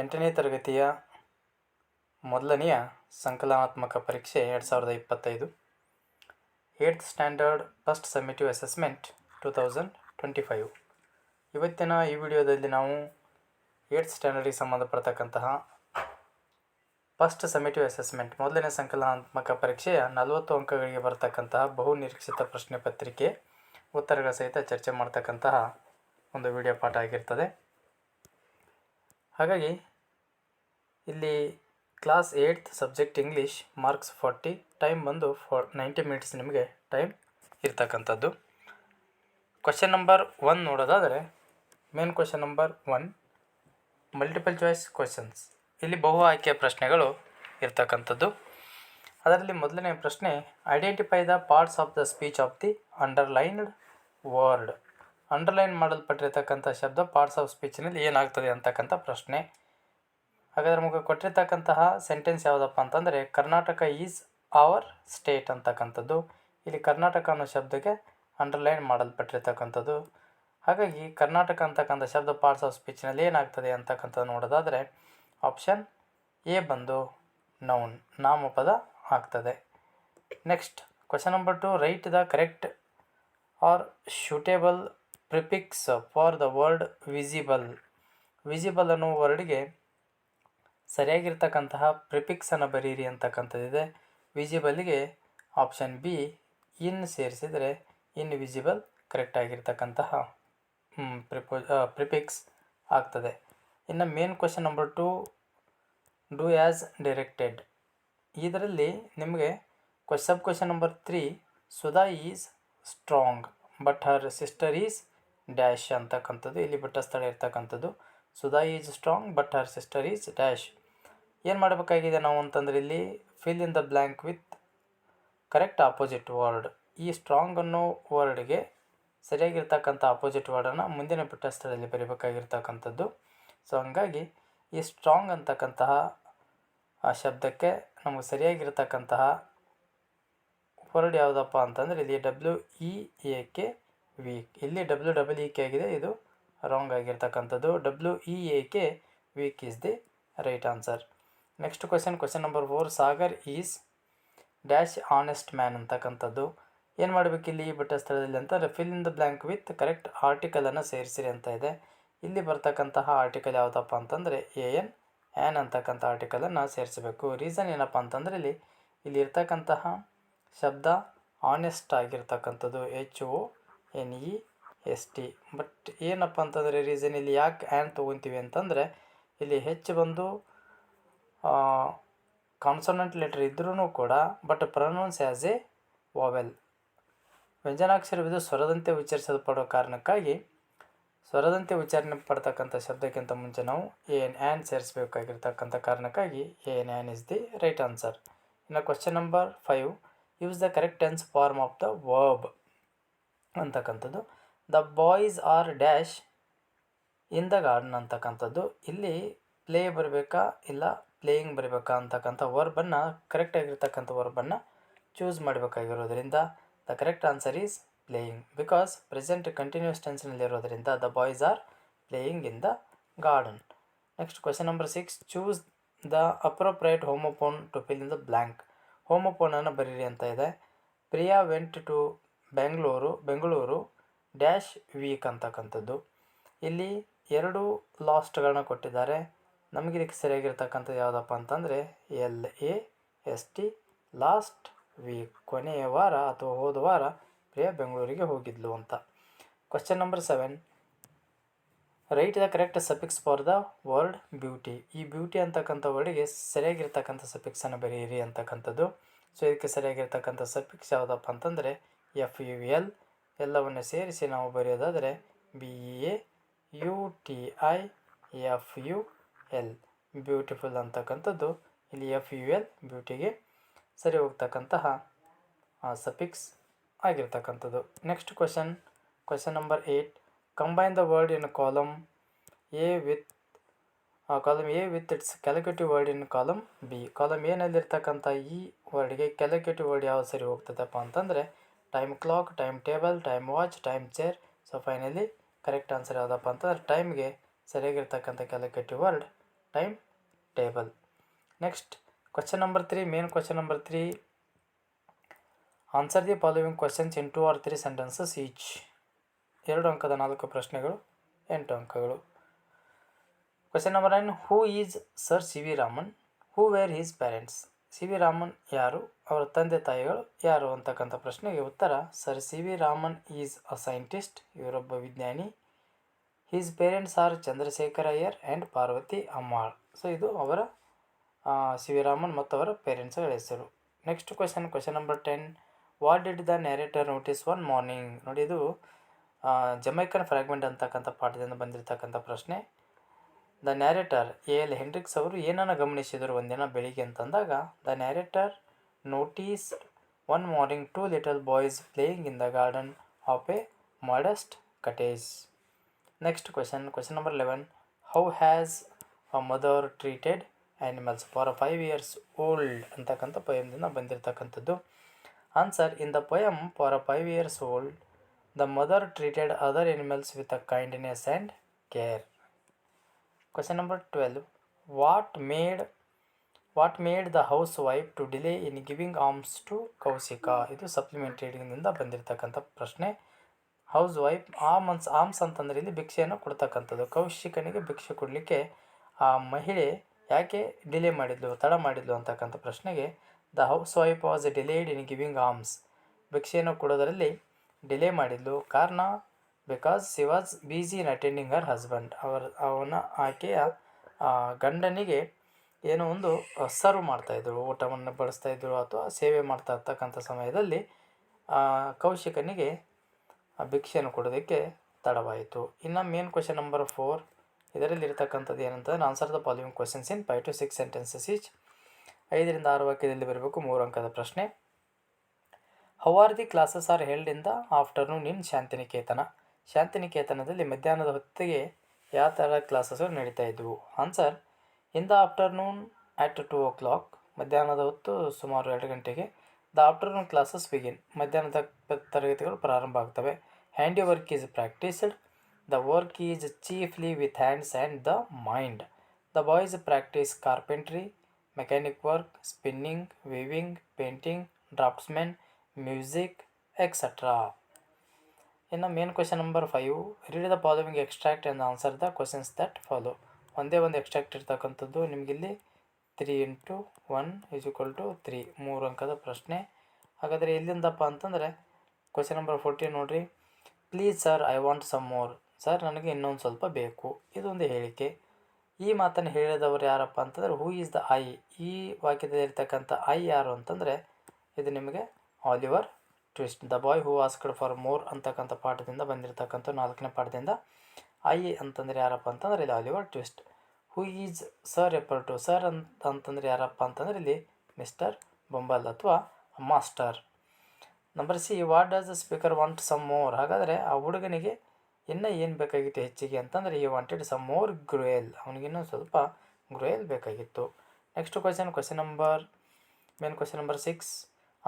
ಎಂಟನೇ ತರಗತಿಯ ಮೊದಲನೆಯ ಸಂಕಲನಾತ್ಮಕ ಪರೀಕ್ಷೆ ಎರಡು ಸಾವಿರದ ಇಪ್ಪತ್ತೈದು. Eighth standard first summative assessment two thousand twenty five. ಇವತ್ತಿನ ಈ ವಿಡಿಯೋದಲ್ಲಿ ನಾವು ಏಯ್ತ್ ಸ್ಟ್ಯಾಂಡರ್ಡಿಗೆ ಸಂಬಂಧಪಡ್ತಕ್ಕಂತಹ ಫಸ್ಟ್ ಸಮ್ಮಿಟಿವ್ ಅಸೆಸ್ಮೆಂಟ್, ಮೊದಲನೇ ಸಂಕಲನಾತ್ಮಕ ಪರೀಕ್ಷೆಯ ನಲವತ್ತು ಅಂಕಗಳಿಗೆ ಬರತಕ್ಕಂತಹ ಬಹು ನಿರೀಕ್ಷಿತ ಪ್ರಶ್ನೆ ಪತ್ರಿಕೆ ಉತ್ತರಗಳ ಸಹಿತ ಚರ್ಚೆ ಮಾಡ್ತಕ್ಕಂತಹ ಒಂದು ವಿಡಿಯೋ ಪಾಠ ಆಗಿರ್ತದೆ. ಹಾಗಾಗಿ ಇಲ್ಲಿ class eight subject English marks forty time ಬಂದು ಫಾರ್ ನೈಂಟಿ ಮಿನಿಟ್ಸ್ ನಿಮಗೆ ಟೈಮ್ ಇರ್ತಕ್ಕಂಥದ್ದು. ಕ್ವಶನ್ ನಂಬರ್ ಒನ್ ನೋಡೋದಾದರೆ main question number one multiple choice questions ಇಲ್ಲಿ ಬಹು ಆಯ್ಕೆಯ ಪ್ರಶ್ನೆಗಳು ಇರ್ತಕ್ಕಂಥದ್ದು. ಅದರಲ್ಲಿ ಮೊದಲನೇ ಪ್ರಶ್ನೆ identify the parts of the speech of the underlined word underline ಮಾಡಲ್ಪಟ್ಟಿರ್ತಕ್ಕಂಥ ಶಬ್ದ ಪಾರ್ಟ್ಸ್ ಆಫ್ ಸ್ಪೀಚ್ನಲ್ಲಿ ಏನಾಗ್ತದೆ ಅಂತಕ್ಕಂಥ ಪ್ರಶ್ನೆ. ಹಾಗಾದ್ರೆ ನಮಗೆ ಕೊಟ್ಟಿರ್ತಕ್ಕಂತಹ ಸೆಂಟೆನ್ಸ್ ಯಾವುದಪ್ಪ ಅಂತಂದರೆ, ಕರ್ನಾಟಕ ಈಸ್ ಅವರ್ ಸ್ಟೇಟ್ ಅಂತಕ್ಕಂಥದ್ದು. ಇಲ್ಲಿ ಕರ್ನಾಟಕ ಅನ್ನೋ ಶಬ್ದಕ್ಕೆ ಅಂಡರ್ಲೈನ್ ಮಾಡಲ್ಪಟ್ಟಿರ್ತಕ್ಕಂಥದ್ದು. ಹಾಗಾಗಿ ಕರ್ನಾಟಕ ಅಂತಕ್ಕಂಥ ಶಬ್ದ ಪಾರ್ಟ್ಸ್ ಆಫ್ ಸ್ಪೀಚ್ನಲ್ಲಿ ಏನಾಗ್ತದೆ ಅಂತಕ್ಕಂಥದ್ದು ನೋಡೋದಾದರೆ ಆಪ್ಷನ್ ಎ ಬಂದು ನೌನ್ ನಾಮಪದ ಆಗ್ತದೆ. Next question number two write the correct or suitable prefix for the word visible visible ಅನ್ನೋ ವರ್ಡ್ಗೆ ಸರಿಯಾಗಿರ್ತಕ್ಕಂತಹ ಪ್ರಿಪಿಕ್ಸನ್ನು ಬರೀರಿ ಅಂತಕ್ಕಂಥದ್ದಿದೆ. ವಿಜಿಬಲ್ಗೆ ಆಪ್ಷನ್ ಬಿ ಇನ್ ಸೇರಿಸಿದರೆ ಇನ್ವಿಸಿಬಲ್ ಕರೆಕ್ಟ್ ಆಗಿರ್ತಕ್ಕಂತಹ ಪ್ರಿಪೋ ಪ್ರಿಪಿಕ್ಸ್ ಆಗ್ತದೆ. ಇನ್ನು main question number two, do as directed. ಇದರಲ್ಲಿ ನಿಮಗೆ sub question number three, Sudha is strong, but her sister is dash ಅಂತಕ್ಕಂಥದ್ದು, ಇಲ್ಲಿ ಬಿಟ್ಟ ಸ್ಥಳ ಇರ್ತಕ್ಕಂಥದ್ದು. Sudha is strong but her sister is dash ಏನು ಮಾಡಬೇಕಾಗಿದೆ ನಾವು ಅಂತಂದರೆ ಇಲ್ಲಿ fill in the blank with correct opposite word ಈ ಸ್ಟ್ರಾಂಗ್ ಅನ್ನೋ ವರ್ಡ್ಗೆ ಸರಿಯಾಗಿರ್ತಕ್ಕಂಥ ಆಪೋಸಿಟ್ ವರ್ಡನ್ನು ಮುಂದಿನ ಬಿಟ್ಟ ಸ್ಥಳದಲ್ಲಿ ಬರೀಬೇಕಾಗಿರ್ತಕ್ಕಂಥದ್ದು. ಸೊ ಹಂಗಾಗಿ ಈ ಸ್ಟ್ರಾಂಗ್ ಅಂತಕ್ಕಂತಹ ಆ ಶಬ್ದಕ್ಕೆ ನಮಗೆ ಸರಿಯಾಗಿರ್ತಕ್ಕಂತಹ ವರ್ಡ್ ಯಾವುದಪ್ಪ ಅಂತಂದರೆ ಇಲ್ಲಿ W E A K weak ಇಲ್ಲಿ ಡಬ್ಲ್ಯೂ ಡಬ್ಲ್ಯೂ ಇ ಕೆ ಆಗಿದೆ, ಇದು ರಾಂಗ್ ಆಗಿರ್ತಕ್ಕಂಥದ್ದು. W E A K weak is the right answer next question question number four Sagar is dash honest man ಅಂತಕ್ಕಂಥದ್ದು. ಏನು ಮಾಡಬೇಕು ಇಲ್ಲಿ ಬಿಟ್ಟ ಸ್ಥಳದಲ್ಲಿ ಅಂತಂದರೆ fill in the blank with correct ಆರ್ಟಿಕಲನ್ನು ಸೇರಿಸಿರಿ ಅಂತ ಇದೆ. ಇಲ್ಲಿ ಬರ್ತಕ್ಕಂತಹ ಆರ್ಟಿಕಲ್ ಯಾವುದಪ್ಪ ಅಂತಂದರೆ ಎ ಎನ್ ಆ್ಯನ್ ಅಂತಕ್ಕಂಥ ಆರ್ಟಿಕಲನ್ನು ಸೇರಿಸಬೇಕು. ರೀಸನ್ ಏನಪ್ಪ ಅಂತಂದರೆ ಇಲ್ಲಿ ಇಲ್ಲಿ ಇರ್ತಕ್ಕಂತಹ ಶಬ್ದ ಆನೆಸ್ಟ್ ಆಗಿರ್ತಕ್ಕಂಥದ್ದು. H O N E S T. But ಏನಪ್ಪ ಅಂತಂದರೆ ರೀಸನ್ ಇಲ್ಲಿ ಯಾಕೆ ಆ್ಯಂಡ್ ತೊಗೊತೀವಿ ಅಂತಂದರೆ ಇಲ್ಲಿ ಹೆಚ್ಚು ಬಂದು ಕಾನ್ಸೋನೆಂಟ್ ಲೆಟ್ರ್ ಇದ್ರೂ ಕೂಡ but pronounce as a vowel ವ್ಯಂಜನಾಕ್ಷರವಿದು ಸ್ವರದಂತೆ ಉಚ್ಚರಿಸಲ್ಪಡೋ ಕಾರಣಕ್ಕಾಗಿ ಸ್ವರದಂತೆ ಉಚ್ಚಾರಣೆ ಪಡ್ತಕ್ಕಂಥ ಶಬ್ದಕ್ಕಿಂತ ಮುಂಚೆ ನಾವು ಎ ಎನ್ ಆ್ಯನ್ ಸೇರಿಸಬೇಕಾಗಿರ್ತಕ್ಕಂಥ ಕಾರಣಕ್ಕಾಗಿ A N an is the right answer ಇನ್ನು question number five use the correct tense form of the verb ಅಂತಕ್ಕಂಥದ್ದು. The boys are dash in the garden ಅಂತಕ್ಕಂಥದ್ದು. ಇಲ್ಲಿ ಪ್ಲೇ ಬರಬೇಕಾ ಇಲ್ಲ ಪ್ಲೇಯಿಂಗ್ ಬರಬೇಕಾ ಅಂತಕ್ಕಂಥ ವರ್ಬನ್ನು ಕರೆಕ್ಟಾಗಿರ್ತಕ್ಕಂಥ ವರ್ಬನ್ನು choose ಮಾಡಬೇಕಾಗಿರೋದ್ರಿಂದ the correct answer is playing. Because present continuous ಟೆನ್ಸ್ನಲ್ಲಿರೋದ್ರಿಂದ the boys are playing in the garden. Next question number six, choose the appropriate homophone to fill in the blank. ಹೋಮೋಫೋನನ್ನು ಬರೀರಿ ಅಂತ ಇದೆ. Priya went to Bengaluru Bengaluru dash week ಅಂತಕ್ಕಂಥದ್ದು. ಇಲ್ಲಿ ಎರಡು ಲಾಸ್ಟ್ಗಳನ್ನ ಕೊಟ್ಟಿದ್ದಾರೆ. ನಮಗೆ ಇದಕ್ಕೆ ಸರಿಯಾಗಿರ್ತಕ್ಕಂಥದ್ದು ಯಾವುದಪ್ಪ ಅಂತಂದರೆ L, A, S, T, last week, ಕೊನೆಯ ವಾರ ಅಥವಾ ಹೋದ ವಾರ ಪ್ರಿಯಾ ಬೆಂಗಳೂರಿಗೆ ಹೋಗಿದ್ಲು ಅಂತ. Question number seven write the correct suffix for the word beauty ಈ ಬ್ಯೂಟಿ ಅಂತಕ್ಕಂಥ ವರ್ಡಿಗೆ ಸರಿಯಾಗಿರ್ತಕ್ಕಂಥ ಸಫಿಕ್ಸನ್ನು ಬರೆಯಿರಿ ಅಂತಕ್ಕಂಥದ್ದು. ಸೊ ಇದಕ್ಕೆ ಸರಿಯಾಗಿರ್ತಕ್ಕಂಥ ಸಫಿಕ್ಸ್ ಯಾವುದಪ್ಪ ಅಂತಂದರೆ ಎಫ್ ಯು ಎಲ್ ಎಲ್ಲವನ್ನು ಸೇರಿಸಿ ನಾವು ಬರೆಯೋದಾದರೆ B E A U T I F U L beautiful ಅಂತಕ್ಕಂಥದ್ದು. ಇಲ್ಲಿ ಎಫ್ ಯು ಎಲ್ ಬ್ಯೂಟಿಗೆ ಸರಿ ಹೋಗ್ತಕ್ಕಂತಹ ಸಫಿಕ್ಸ್ ಆಗಿರ್ತಕ್ಕಂಥದ್ದು. Next question question number eight combine the word in column A with column A with its calculative word in column B column ಏನಲ್ಲಿರ್ತಕ್ಕಂಥ ಈ ವರ್ಡ್ಗೆ calculative word ಯಾವ್ದು ಸರಿ ಹೋಗ್ತದಪ್ಪ ಅಂತಂದರೆ time clock time table time watch time chair so finally correct answer ಯಾವುದಪ್ಪ ಅಂತಂದ್ರೆ ಟೈಮ್ಗೆ ಸರಿಯಾಗಿರ್ತಕ್ಕಂಥ calculative word time table next question number three main question number three answer the following questions in two or three sentences each ಎರಡು ಅಂಕದ ನಾಲ್ಕು ಪ್ರಶ್ನೆಗಳು, ಎಂಟು ಅಂಕಗಳು. Question number nine who is sir C V Raman who were his parents C V Raman ಯಾರು? ಅವರ ತಂದೆ ತಾಯಿಗಳು ಯಾರು? ಅಂತಕ್ಕಂಥ ಪ್ರಶ್ನೆಗೆ ಉತ್ತರ, sir C V Raman is a scientist, ಇವರೊಬ್ಬ ವಿಜ್ಞಾನಿ. His parents are Chandrasekhar Iyer and Parvathi Ammal. So, ಇದು ಅವರ ಸಿ ವಿ ರಾಮನ್ ಮತ್ತು ಅವರ ಪೇರೆಂಟ್ಸ್ಗಳ ಹೆಸರು. Next question question number ten. What did the narrator notice one morning? ನೋಡಿ, ಇದು ಜಮೈಕನ್ ಫ್ರಾಗ್ಮೆಂಟ್ ಅಂತಕ್ಕಂಥ ಪಾಠದಿಂದ ಬಂದಿರತಕ್ಕಂಥ ಪ್ರಶ್ನೆ. The narrator A L Hendricks ಅವರು ಏನನ್ನು ಗಮನಿಸಿದರು ಒಂದಿನ ಬೆಳಿಗ್ಗೆ ಅಂತಂದಾಗ the narrator notice one morning two little boys playing in the garden of a modest cottage next question question number eleven how has a mother treated animals for a five years old ಅಂತಕ್ಕಂಥ ಪೊಯಮ್ದಿಂದ ಬಂದಿರತಕ್ಕಂಥದ್ದು. Answer in the poem for a five years old the mother treated other animals with a kindness and care question number twelve what made what made the housewife to delay in giving alms to Kaushika ಇದು supplementary ರೀಡಿಂಗ್ನಿಂದ ಬಂದಿರತಕ್ಕಂಥ ಪ್ರಶ್ನೆ. House wife arms arms ಅಂತಂದರೆ ಇಲ್ಲಿ ಭಿಕ್ಷೆಯನ್ನು ಕೊಡ್ತಕ್ಕಂಥದ್ದು. ಕೌಶಿಕನಿಗೆ ಭಿಕ್ಷೆ ಕೊಡಲಿಕ್ಕೆ ಆ ಮಹಿಳೆ ಯಾಕೆ ಡಿಲೇ ಮಾಡಿದ್ಲು, ತಡ ಮಾಡಿದ್ಲು ಅಂತಕ್ಕಂಥ ಪ್ರಶ್ನೆಗೆ the housewife was delayed in giving alms ಭಿಕ್ಷೆಯನ್ನು ಕೊಡೋದರಲ್ಲಿ ಡಿಲೇ ಮಾಡಿದ್ಲು. ಕಾರಣ ಬಿಕಾಸ್ ಸಿ ವಾಸ್ ಬೀಸಿ ಇನ್ ಅಟೆಂಡಿಂಗ್ ಹರ್ ಹಸ್ಬೆಂಡ್ ಅವರ ಅವನ ಆಕೆಯ ಗಂಡನಿಗೆ ಏನೋ ಒಂದು ಸರ್ವ್ ಮಾಡ್ತಾಯಿದ್ರು ಊಟವನ್ನು ಬಡಿಸ್ತಾಯಿದ್ರು ಅಥವಾ ಸೇವೆ ಮಾಡ್ತಾ ಇರ್ತಕ್ಕಂಥ ಸಮಯದಲ್ಲಿ ಕೌಶಿಕನಿಗೆ ಭಿಕ್ಷೆಯನ್ನು ಕೊಡೋದಕ್ಕೆ ತಡವಾಯಿತು. ಇನ್ನು ಮೇನ್ ಕ್ವಶನ್ ನಂಬರ್ ಫೋರ್ ಇದರಲ್ಲಿ ಇರತಕ್ಕಂಥದ್ದು ಏನಂತಂದರೆ answer the following questions in five to six sentences each ಐದರಿಂದ ಆರು ವಾಕ್ಯದಲ್ಲಿ ಬರಬೇಕು, ಮೂರು ಅಂಕದ ಪ್ರಶ್ನೆ. How are the classes are held in the afternoon in Shantiniketan ಶಾಂತಿನಿಕೇತನದಲ್ಲಿ ಮಧ್ಯಾಹ್ನದ ಹೊತ್ತಿಗೆ ಯಾವ ಥರ ಕ್ಲಾಸಸ್ಗಳು ನಡೀತಾ ಇದ್ವು? Answer in the afternoon at two o'clock ಮಧ್ಯಾಹ್ನದ ಹೊತ್ತು ಸುಮಾರು ಎರಡು ಗಂಟೆಗೆ ದ ಆಫ್ಟರ್ನೂನ್ ಕ್ಲಾಸಸ್ ಬಿಗಿನ್ ಮಧ್ಯಾಹ್ನದ ತರಗತಿಗಳು ಪ್ರಾರಂಭ ಆಗ್ತವೆ. Handy work is practised the work is chiefly with hands and the mind the boys practise carpentry mechanic work spinning weaving painting draftsmen music etcetera ಇನ್ನು main question number five read the following extract and answer the questions that follow ಒಂದೇ ಒಂದು extract ಇರ್ತಕ್ಕಂಥದ್ದು ನಿಮಗಿಲ್ಲಿ three into one is equal to three ಮೂರು ಅಂಕದ ಪ್ರಶ್ನೆ. ಹಾಗಾದರೆ ಎಲ್ಲಿಂದಪ್ಪ ಅಂತಂದರೆ ಕ್ವೆಶನ್ ನಂಬರ್ ಫೋರ್ಟೀನ್ ನೋಡಿರಿ. Please sir I want some more sir ನನಗೆ ಇನ್ನೊಂದು ಸ್ವಲ್ಪ ಬೇಕು. ಇದೊಂದು ಹೇಳಿಕೆ. ಈ ಮಾತನ್ನು ಹೇಳಿದವರು ಯಾರಪ್ಪ ಅಂತಂದರೆ ಹೂ ಈಸ್ ದ ಐ ಈ ವಾಕ್ಯದಲ್ಲಿ ಇರ್ತಕ್ಕಂಥ ಐ ಯಾರು ಅಂತಂದರೆ ಇದು ನಿಮಗೆ Oliver Twist the boy who asked for more ಅಂತಕ್ಕಂಥ ಪಾಠದಿಂದ ಬಂದಿರತಕ್ಕಂಥ ನಾಲ್ಕನೇ ಪಾಠದಿಂದ. ಐ ಅಂತಂದರೆ ಯಾರಪ್ಪ ಅಂತಂದರೆ ಇಲ್ಲಿ Oliver Twist who is sir refer to sir ಅಂತ ಅಂತಂದರೆ ಯಾರಪ್ಪ ಅಂತಂದರೆ ಇಲ್ಲಿ ಮಿಸ್ಟರ್ ಬೊಂಬಲ್ ಅಥವಾ master number C what does the speaker want some more ಹಾಗಾದರೆ ಆ ಹುಡುಗನಿಗೆ ಇನ್ನೂ ಏನು ಬೇಕಾಗಿತ್ತು ಹೆಚ್ಚಿಗೆ ಅಂತಂದರೆ ಈ ವಾಂಟೆಡ್ ಸಮ್ ಮೋರ್ ಗ್ರೋಯಲ್ ಅವನಿಗಿನ್ನೂ ಸ್ವಲ್ಪ ಗ್ರೋಯಲ್ ಬೇಕಾಗಿತ್ತು. Next question question number main question number six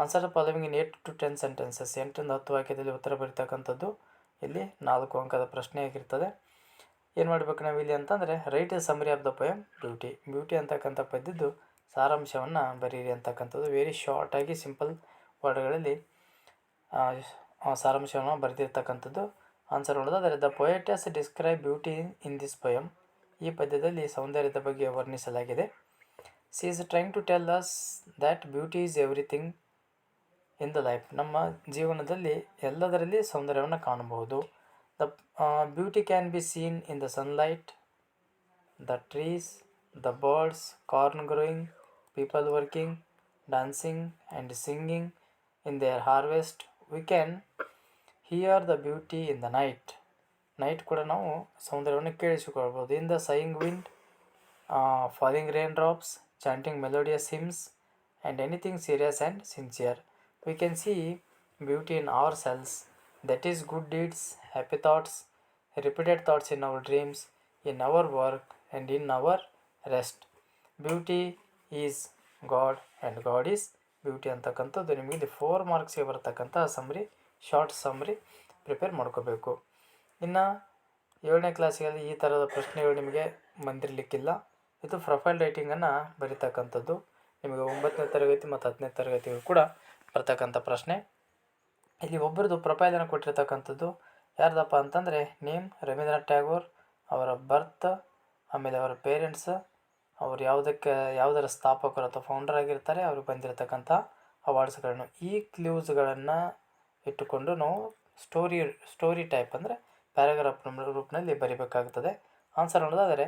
answer following in eight to ten sentences ಎಂಟರಿಂದ ಹತ್ತು ವಾಕ್ಯದಲ್ಲಿ ಉತ್ತರ ಬರೀತಕ್ಕಂಥದ್ದು ಇಲ್ಲಿ ನಾಲ್ಕು ಅಂಕದ ಪ್ರಶ್ನೆ ಆಗಿರ್ತದೆ. ಏನು ಮಾಡಬೇಕು ನಾವು ಇಲ್ಲಿ ಅಂತಂದರೆ write a summary of the poem beauty beauty ಅಂತಕ್ಕಂಥ ಪದ್ಯದ್ದು ಸಾರಾಂಶವನ್ನು ಬರೀರಿ ಅಂತಕ್ಕಂಥದ್ದು. ವೆರಿ ಶಾರ್ಟಾಗಿ ಸಿಂಪಲ್ ವರ್ಡ್ಗಳಲ್ಲಿ ಸಾರಾಂಶವನ್ನು ಬರೆದಿರ್ತಕ್ಕಂಥದ್ದು. ಆನ್ಸರ್ ನೋಡೋದಾದರೆ the poetess describe beauty in this poem ಈ ಪದ್ಯದಲ್ಲಿ ಸೌಂದರ್ಯದ ಬಗ್ಗೆ ವರ್ಣಿಸಲಾಗಿದೆ. She is trying to tell us that beauty is everything in the life. ನಮ್ಮ ಜೀವನದಲ್ಲಿ ಎಲ್ಲದರಲ್ಲಿ ಸೌಂದರ್ಯವನ್ನು ಕಾಣಬಹುದು. The beauty can be seen in the sunlight, the trees, the birds, corn growing, people working dancing and singing in their harvest. We can hear the beauty in the night. Night ಕೂಡ ನಾವು ಸೌಂದರ್ಯವನ್ನು ಕೇಳಿಸಿಕೊಳ್ಬೋದು in the sighing wind falling rain drops chanting melodious hymns and anything serious and sincere. We can see beauty in ourselves. Selves is is good deeds happy thoughts thoughts in our dreams in our work and in our rest beauty is God and God is beauty ಅಂತಕ್ಕಂಥದ್ದು ನಿಮಗೆ ಇಲ್ಲಿ four ಮಾರ್ಕ್ಸ್ಗೆ ಬರ್ತಕ್ಕಂಥ ಸಮ್ರಿ short ಸಮ್ರಿ prepare ಮಾಡ್ಕೋಬೇಕು. ಇನ್ನು ಏಳನೇ ಕ್ಲಾಸಿನಲ್ಲಿ ಈ ಥರದ ಪ್ರಶ್ನೆಗಳು ನಿಮಗೆ ಬಂದಿರಲಿಕ್ಕಿಲ್ಲ. ಇದು ಪ್ರೊಫೈಲ್ ರೈಟಿಂಗನ್ನು ಬರೀತಕ್ಕಂಥದ್ದು. ನಿಮಗೆ ಒಂಬತ್ತನೇ ತರಗತಿ ಮತ್ತು ಹತ್ತನೇ ತರಗತಿಗೂ ಕೂಡ ಬರ್ತಕ್ಕಂಥ ಪ್ರಶ್ನೆ. ಇಲ್ಲಿ ಒಬ್ಬರದು ಪ್ರೊಫೈಲನ್ನು ಕೊಟ್ಟಿರ್ತಕ್ಕಂಥದ್ದು ಯಾರ್ದಪ್ಪ ಅಂತಂದರೆ ನೇಮ್ ರವೀಂದ್ರನಾಥ್ ಟ್ಯಾಗೋರ್, ಅವರ ಬರ್ತ್ ಆಮೇಲೆ ಅವರ ಪೇರೆಂಟ್ಸ್ ಅವ್ರು ಯಾವುದಕ್ಕೆ, ಯಾವುದರ ಸ್ಥಾಪಕರು ಅಥವಾ ಫೌಂಡರ್ ಆಗಿರ್ತಾರೆ ಅವ್ರಿಗೆ ಬಂದಿರತಕ್ಕಂಥ ಅವಾರ್ಡ್ಸ್ಗಳನ್ನು ಈ ಕ್ಲೂಸ್ಗಳನ್ನು ಇಟ್ಟುಕೊಂಡು ನಾವು ಸ್ಟೋರಿ ಸ್ಟೋರಿ ಟೈಪ್ ಅಂದರೆ ಪ್ಯಾರಾಗ್ರಾಫ್ ರೂಪದಲ್ಲಿ ಬರಿಬೇಕಾಗ್ತದೆ. ಆನ್ಸರ್ ನೋಡೋದಾದರೆ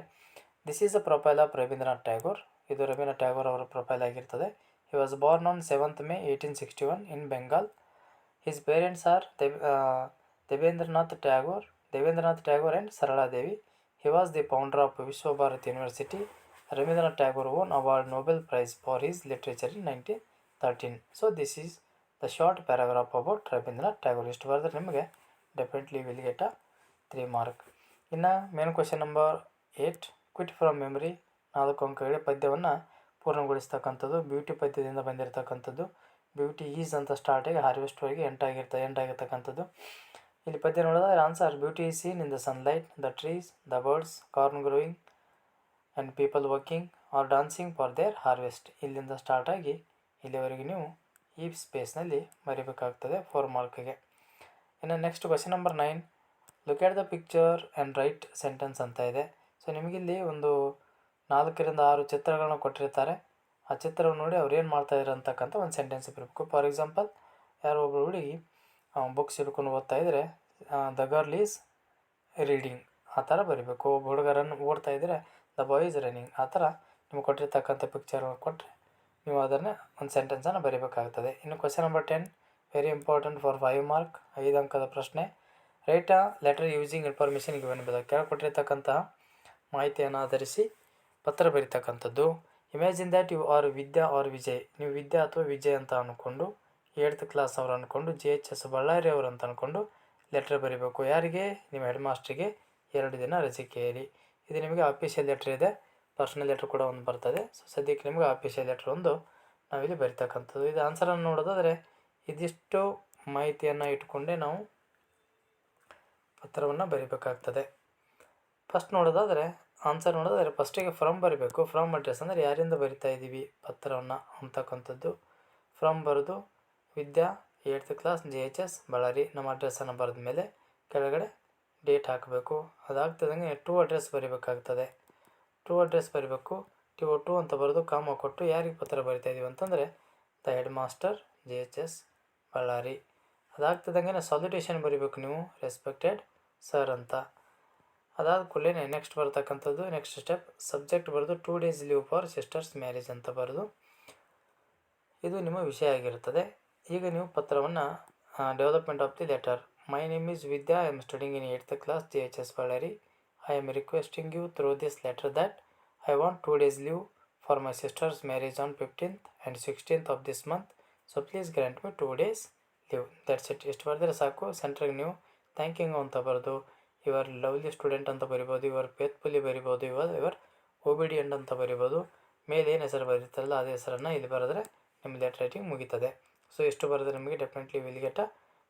this is a profile of Rabindranath Tagore ಇದು ರವೀಂದ್ರನಾಥ್ ಟ್ಯಾಗೋರ್ ಅವರ ಪ್ರೊಫೈಲ್ ಆಗಿರ್ತದೆ. Was born on seventh May eighteen sixty one in Bengal his parents are Dev Debendranath Tagore Debendranath Tagore and Saraladevi he was the founder of Visvabharati university Rabindranath Tagore won award Nobel prize for his literature in nineteen thirteen so this is the short paragraph about Rabindranath Tagore ಇಷ್ಟು ಬರೆದ್ರೆ ನಿಮಗೆ definitely will get a three mark ಇನ್ನು main question number eight quote from memory ನಾಲ್ಕು ಅಂಕಗಳ ಪದ್ಯವನ್ನು ಪೂರ್ಣಗೊಳಿಸ್ತಕ್ಕಂಥದ್ದು beauty ಪದ್ಯದಿಂದ ಬಂದಿರತಕ್ಕಂಥದ್ದು beauty is ಅಂತ ಸ್ಟಾರ್ಟಿಗೆ ಹಾರ್ವೆಸ್ಟ್ವರೆಗೆ ಎಂಟಾಗಿರ್ತ ಎಂಟಾಗಿರ್ತಕ್ಕಂಥದ್ದು ಇಲ್ಲಿ ಪದ್ಯ ನೋಡಿದ್ರೆ answer beauty is seen in the sunlight the trees the birds corn growing and people working or dancing for their harvest ಇಲ್ಲಿಂದ start ಆಗಿ ಇಲ್ಲಿವರೆಗೆ ನೀವು ಈ ಸ್ಪೇಸ್ನಲ್ಲಿ ಬರೀಬೇಕಾಗ್ತದೆ ಫೋರ್ ಮಾರ್ಕ್ಗೆ ಇನ್ನು next question number nine look at the picture and write sentence ಅಂತ ಇದೆ. ಸೊ ನಿಮಗಿಲ್ಲಿ ಒಂದು ನಾಲ್ಕರಿಂದ ಆರು ಚಿತ್ರಗಳನ್ನ ಕೊಟ್ಟಿರ್ತಾರೆ. ಆ ಚಿತ್ರವನ್ನು ನೋಡಿ ಅವ್ರು ಏನು ಮಾಡ್ತಾಯಿದ್ರು ಅಂತಕ್ಕಂಥ ಒಂದು ಸೆಂಟೆನ್ಸ್ ಬರಬೇಕು ಫಾರ್ ಎಕ್ಸಾಂಪಲ್ ಯಾರೋ ಒಬ್ಬರು ಹುಡುಗಿ ಬುಕ್ಸ್ ಹಿಡ್ಕೊಂಡು ಓದ್ತಾ ಇದ್ದರೆ ದ ಗರ್ಲ್ ಈಸ್ ರೀಡಿಂಗ್ ಆ ಥರ ಬರಿಬೇಕು. ಒಬ್ಬ ಹುಡುಗರನ್ನು ಓಡ್ತಾ ಇದ್ದರೆ ದ ಬಾಯ್ ಈಸ್ ರನ್ನಿಂಗ್ ಆ ಥರ ನಿಮ್ಗೆ ಕೊಟ್ಟಿರ್ತಕ್ಕಂಥ ಪಿಕ್ಚರ್ಗಳು ಕೊಟ್ಟರೆ ನೀವು ಅದನ್ನು ಒಂದು ಸೆಂಟೆನ್ಸನ್ನು ಬರಿಬೇಕಾಗ್ತದೆ. ಇನ್ನು question number ten very important for five mark ಐದು ಅಂಕದ ಪ್ರಶ್ನೆ. Write letter using information given below ಕೆಳಗೆ ಕೊಟ್ಟಿರ್ತಕ್ಕಂತಹ ಮಾಹಿತಿಯನ್ನು ಆಧರಿಸಿ ಪತ್ರ ಬರೀತಕ್ಕಂಥದ್ದು. Imagine that you are Vidya or Vijay, ನೀವು ವಿದ್ಯಾ ಅಥವಾ ವಿಜಯ್ ಅಂತ ಅಂದ್ಕೊಂಡು ಏಟ್ತ್ ಕ್ಲಾಸ್ ಅವ್ರು ಅಂದ್ಕೊಂಡು ಜಿ ಎಚ್ ಎಸ್ ಬಳ್ಳಾರಿ ಅವರು ಅಂತ ಅಂದ್ಕೊಂಡು ಲೆಟ್ರ್ ಬರೀಬೇಕು. ಯಾರಿಗೆ? ನಿಮ್ಮ ಹೆಡ್ ಮಾಸ್ಟ್ರಿಗೆ ಎರಡು ದಿನ ರಜೆ ಕೇಳಿ. ಇದು ನಿಮಗೆ ಆಫೀಷಿಯಲ್ ಲೆಟ್ರ್ ಇದೆ. ಪರ್ಸ್ನಲ್ ಲೆಟ್ರ್ ಕೂಡ ಒಂದು ಬರ್ತದೆ. ಸೊ, ಸದ್ಯಕ್ಕೆ ನಿಮಗೆ ಆಫೀಷಿಯಲ್ ಲೆಟ್ರ್ ಒಂದು ನಾವಿಲ್ಲಿ ಬರಿತಕ್ಕಂಥದ್ದು. ಇದು ಆನ್ಸರನ್ನು ನೋಡೋದಾದರೆ, ಇದಿಷ್ಟು ಮಾಹಿತಿಯನ್ನು ಇಟ್ಕೊಂಡೇ ನಾವು ಪತ್ರವನ್ನು ಬರಿಬೇಕಾಗ್ತದೆ. ಫಸ್ಟ್ ನೋಡೋದಾದರೆ ಆನ್ಸರ್ ನೋಡೋದಾದರೆ ಫಸ್ಟಿಗೆ ಫ್ರಮ್ ಬರಬೇಕು. ಫ್ರಮ್ ಅಡ್ರೆಸ್ ಅಂದರೆ ಯಾರಿಂದ ಬರಿತಾ ಇದ್ದೀವಿ ಪತ್ರವನ್ನು ಅಂತಕ್ಕಂಥದ್ದು. ಫ್ರಮ್ ಬರೆದು Vidya eighth class G H S Ballari ನಮ್ಮ ಅಡ್ರೆಸ್ಸನ್ನು ಬರೆದ ಮೇಲೆ ಕೆಳಗಡೆ ಡೇಟ್ ಹಾಕಬೇಕು. ಅದಾಗ್ತದಂಗೆ ಟೂ ಅಡ್ರೆಸ್ ಬರಿಬೇಕಾಗ್ತದೆ. ಟೂ ಅಡ್ರೆಸ್ ಬರೀಬೇಕು. ಟಿ ಒ ಟು ಅಂತ ಬರೆದು ಕಾಮ ಕೊಟ್ಟು ಯಾರಿಗೆ ಪತ್ರ ಬರಿತಾ ಇದ್ದೀವಿ ಅಂತಂದರೆ the head master G H S Ballari ಅದಾಗ್ತದಂಗೆ salutation ಬರೀಬೇಕು ನೀವು. ರೆಸ್ಪೆಕ್ಟೆಡ್ ಸರ್ ಅಂತ. ಅದಾದ ಕೂಡಲೇ ನೆಕ್ಸ್ಟ್ ಬರ್ತಕ್ಕಂಥದ್ದು ನೆಕ್ಸ್ಟ್ ಸ್ಟೆಪ್ ಸಬ್ಜೆಕ್ಟ್ ಬರೆದು two days leave for sister's marriage ಅಂತ ಬರೆದು ಇದು ನಿಮ್ಮ ವಿಷಯ ಆಗಿರುತ್ತದೆ. ಈಗ ನೀವು ಪತ್ರವನ್ನು development of the letter my name is Vidya I am studying in eighth class G H S Ballari I am requesting you through this letter that I want two days leave for my sister's marriage on fifteenth and sixteenth of this month so please grant me two days leave that's it ಇಷ್ಟು ಬರೆದ್ರೆ ಸಾಕು. ಸೆಂಟ್ರಿಗೆ ನೀವು thanking ಅಂತ ಬರೆದು ಇವರ್ lovely student ಅಂತ ಬರಿಬೋದು ಇವರ್ faithfully ಬರಿಬೋದು ಇವರ್ ಇವರ್ ಒಬಿಡಿಯಂಟ್ ಅಂತ ಬರಿಬೋದು. ಮೇಲೆ ಏನು ಹೆಸರು ಬರೀತಾರಲ್ಲ, ಅದೇ ಹೆಸರನ್ನು ಇಲ್ಲಿ ಬರೆದ್ರೆ ನಿಮ್ಮ ಲೆಟರ್ ರೈಟಿಂಗ್ ಮುಗೀತದೆ. ಸೊ ಎಷ್ಟು ಬರೆದ್ರೆ ನಿಮಗೆ definitely will get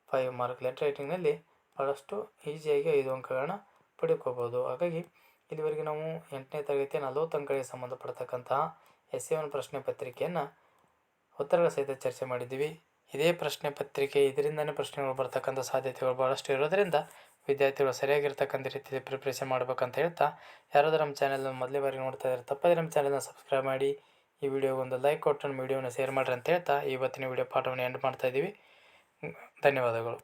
five mark letter ರೈಟಿಂಗ್ನಲ್ಲಿ ಭಾಳಷ್ಟು ಈಸಿಯಾಗಿ ಐದು ಅಂಕಗಳನ್ನ ಪಡ್ಕೋಬೋದು. ಹಾಗಾಗಿ ಇಲ್ಲಿವರೆಗೆ ನಾವು ಎಂಟನೇ ತರಗತಿಯ ನಲವತ್ತು ಅಂಕಗಳಿಗೆ ಸಂಬಂಧಪಡ್ತಕ್ಕಂತಹ ಎಸ್ ಎ ಒನ್ ಪ್ರಶ್ನೆ ಪತ್ರಿಕೆಯನ್ನು ಉತ್ತರಗಳ ಸಹಿತ ಚರ್ಚೆ ಮಾಡಿದ್ದೀವಿ. ಇದೇ ಪ್ರಶ್ನೆ ಪತ್ರಿಕೆ, ಇದರಿಂದನೇ ಪ್ರಶ್ನೆಗಳು ಬರ್ತಕ್ಕಂಥ ಸಾಧ್ಯತೆಗಳು ಭಾಳಷ್ಟು ಇರೋದರಿಂದ ವಿದ್ಯಾರ್ಥಿಗಳು ಸರಿಯಾಗಿರ್ತಕ್ಕಂಥ ರೀತಿಯಲ್ಲಿ ಪ್ರಿಪ್ರೇಷನ್ ಮಾಡ್ಬೇಕಂತ ಹೇಳ್ತಾ, ಯಾರಾದರೂ ನಮ್ಮ ಚಾನಲ್ನ ಮೊದಲೇ ಬಾರಿ ನೋಡ್ತಾ ಇದ್ದಾರೆ ತಪ್ಪದೇ ನಮ್ಮ ಚಾನಲ್ನ ಸಬ್ಸ್ಕ್ರೈಬ್ ಮಾಡಿ, ಈ ವಿಡಿಯೋಗೆ ಒಂದು ಲೈಕ್ ಕೊಟ್ಟು ನಮ್ಮ ವಿಡಿಯೋನ ಶೇರ್ ಮಾಡಿರಿ ಅಂತ ಹೇಳ್ತಾ ಇವತ್ತಿನ ವಿಡಿಯೋ ಪಾಠವನ್ನು ಎಂಡ್ ಮಾಡ್ತಾ ಇದ್ದೀವಿ. ಧನ್ಯವಾದಗಳು.